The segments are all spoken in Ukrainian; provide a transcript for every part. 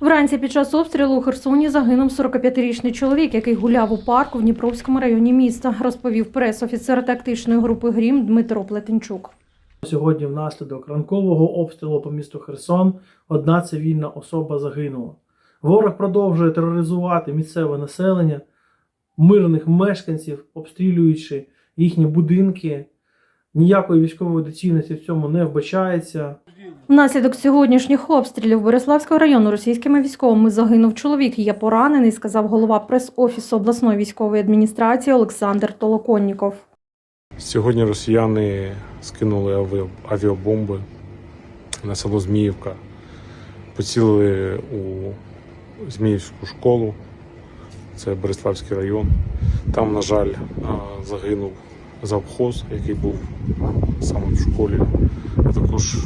Вранці під час обстрілу у Херсоні загинув 45-річний чоловік, який гуляв у парку в Дніпровському районі міста, розповів прес-офіцер тактичної групи Грім Дмитро Плетенчук. Сьогодні внаслідок ранкового обстрілу по місту Херсон одна цивільна особа загинула. Ворог продовжує тероризувати місцеве населення, мирних мешканців, обстрілюючи їхні будинки. Ніякої військової доцільності в цьому не вбачається. Внаслідок сьогоднішніх обстрілів Бориславського району російськими військовими загинув чоловік. Є поранений, сказав голова прес-офісу обласної військової адміністрації Олександр Толоконніков. Сьогодні росіяни скинули авіа- авіабомби на село Зміївка, поцілили у Зміївську школу, це Береславський район. Там, на жаль, загинув завхоз, який був саме в школі, Я також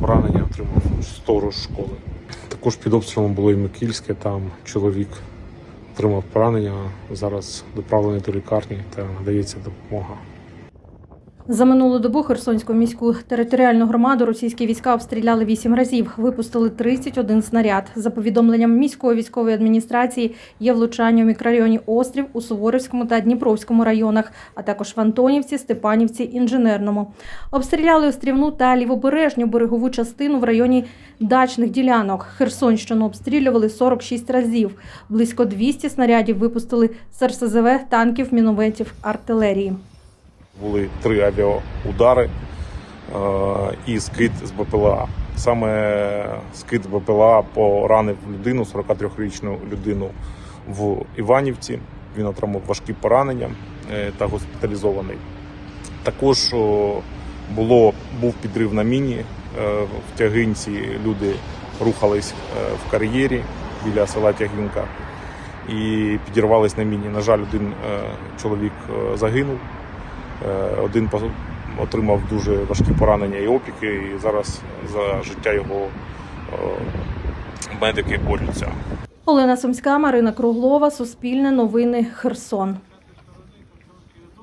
поранення отримав сторож школи. Також під обстрілом було і Микільське, там чоловік отримав поранення, зараз доправлений до лікарні та надається допомога. За минулу добу Херсонську міську територіальну громаду російські війська обстріляли вісім разів, випустили 31 снаряд. За повідомленням міської військової адміністрації є влучання в мікрорайоні Острів у Суворівському та Дніпровському районах, а також в Антонівці, Степанівці, Інженерному. Обстріляли Острівну та лівобережню берегову частину в районі дачних ділянок. Херсонщину обстрілювали 46 разів. Близько 200 снарядів випустили з РСЗВ, танків, мінометів, артилерії. Були три авіаудари е, і скид з БПЛА. Саме скид БПЛА поранив людину, 43-річну людину в Іванівці. Він отримав важкі поранення е, та госпіталізований. Також було, був підрив на міні. Е, В Тягинці люди рухались в кар'єрі біля села Тягинка і підірвались на міні. На жаль, один чоловік загинув. Е, Один отримав дуже важкі поранення і опіки, і зараз за життя його е, медики борються. Олена Сумська, Марина Круглова, Суспільне новини, Херсон.